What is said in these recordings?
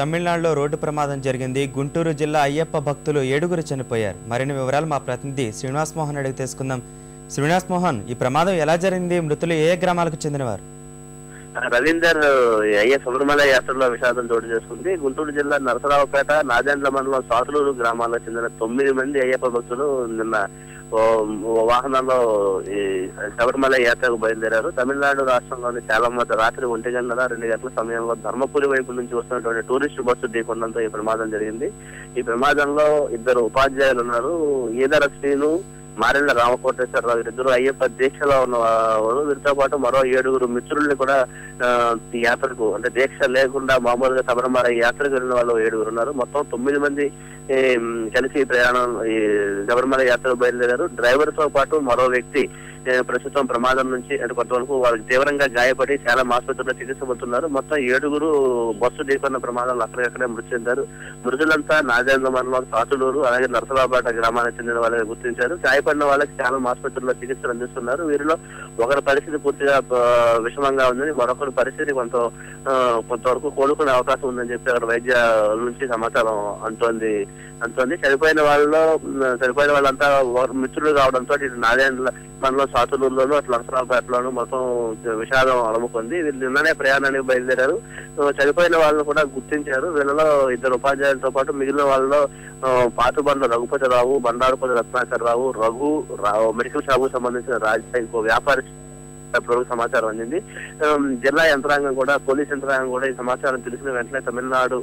తమిళనాడులో రోడ్డు ప్రమాదం జరిగింది. గుంటూరు జిల్లా అయ్యప్ప భక్తులు ఏడుగురు చనిపోయారు. మరిన్ని వివరాలు మా ప్రతినిధి శ్రీనివాస్ మోహన్ అడిగి తెలుసుకుందాం. శ్రీనివాస్ మోహన్ ఈ ప్రమాదం ఎలా జరిగింది? మృతులు ఏ గ్రామాలకు చెందినవారు? రవీందర్ అయ్యే శబరిమల యాత్రలో విషాదం చోటు చేసుకుంది. గుంటూరు జిల్లా నరసరావుపేట నాదెండ్ల మండలం సాతులూరు గ్రామాలకు చెందిన తొమ్మిది మంది అయ్యప్ప భక్తులు నిన్న ఓ ఈ శబరిమల యాత్రకు బయలుదేరారు. తమిళనాడు రాష్ట్రంలోని చాలా మంది రాత్రి ఒంటి గంటల రెండు గంటల సమయంలో ధర్మపురి వైపు నుంచి వస్తున్నటువంటి టూరిస్ట్ బస్సు ఢీకొనడంతో ఈ ప్రమాదం జరిగింది. ఈ ప్రమాదంలో ఇద్దరు ఉపాధ్యాయులు ఉన్నారు. ఈదర శ్రీను మారెళ్ళ రామకోటేశ్వరరావు ఇద్దరు అయ్యప్ప దీక్షలో ఉన్నవారు వీరితో పాటు మరో ఏడుగురు మిత్రుల్ని కూడా ఆ, యాత్రకు అంటే దీక్ష లేకుండా మామూలుగా శబరిమల యాత్రకు వెళ్ళిన వాళ్ళు ఏడుగురు ఉన్నారు. మొత్తం తొమ్మిది మంది కలిసి ప్రయాణం ఈ శబరిమల యాత్రకు బయలుదేరారు. డ్రైవర్తో పాటు మరో వ్యక్తి ప్రస్తుతం ప్రమాదం నుంచి అంటే కొంతవరకు వారికి తీవ్రంగా గాయపడి చాలా ఆసుపత్రిలో చికిత్స పొందుతున్నారు. మొత్తం ఏడుగురు బస్సు ఢీకొన్న ప్రమాదంలో అక్కడక్కడే మృతి చెందారు. మృతులంతా నాదేంద్ర మండలం సాతులూరు అలాగే నరసరాబాట గ్రామానికి చెందిన వాళ్ళని గుర్తించారు. గాయపడిన వాళ్ళకి చాలా ఆసుపత్రిలో చికిత్సలు అందిస్తున్నారు. వీరిలో ఒకరి పరిస్థితి పూర్తిగా విషమంగా ఉందని మరొకరి పరిస్థితి కొంత కొంతవరకు కోలుకునే అవకాశం ఉందని చెప్పి అక్కడ వైద్య నుంచి సమాచారం అంటోంది అంటోంది. చనిపోయిన వాళ్ళలో చనిపోయిన వాళ్ళంతా వారు మిత్రులు కావడంతో ఇటు నాదేండ్ల మనలో సాతులూరులోను అట్లా నరసరావుపేటలోను మొత్తం విషాదం అలముకుంది. వీళ్ళు నిన్ననే ప్రయాణానికి బయలుదేరారు. చనిపోయిన వాళ్ళని కూడా గుర్తించారు. వీళ్ళలో ఇద్దరు ఉపాధ్యాయులతో పాటు మిగిలిన వాళ్ళలో ఆ, రఘుపతి రఘుపతిరావు బండారుపతి రత్నాకర్ రావు రఘు రావు మెడికల్ షాపు కు సంబంధించిన రాజ ఇంకో వ్యాపారి ప్రభుత్వ సమాచారం అందింది. జిల్లా యంత్రాంగం కూడా పోలీస్ యంత్రాంగం కూడా ఈ సమాచారం తెలిసిన వెంటనే తమిళనాడులో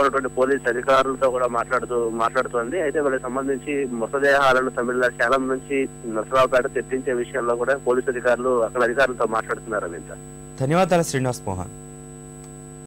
ఉన్నటువంటి పోలీస్ అధికారులతో కూడా మాట్లాడుతూ మాట్లాడుతోంది. అయితే వాళ్ళకి సంబంధించి మృతదేహాలను తమిళనాడు శాలం నుంచి నరసరావుపేట తెప్పించే విషయంలో కూడా పోలీసు అధికారులు అక్కడ అధికారులతో మాట్లాడుతున్నారు అంత. ధన్యవాదాలు శ్రీనివాస్ మోహన్.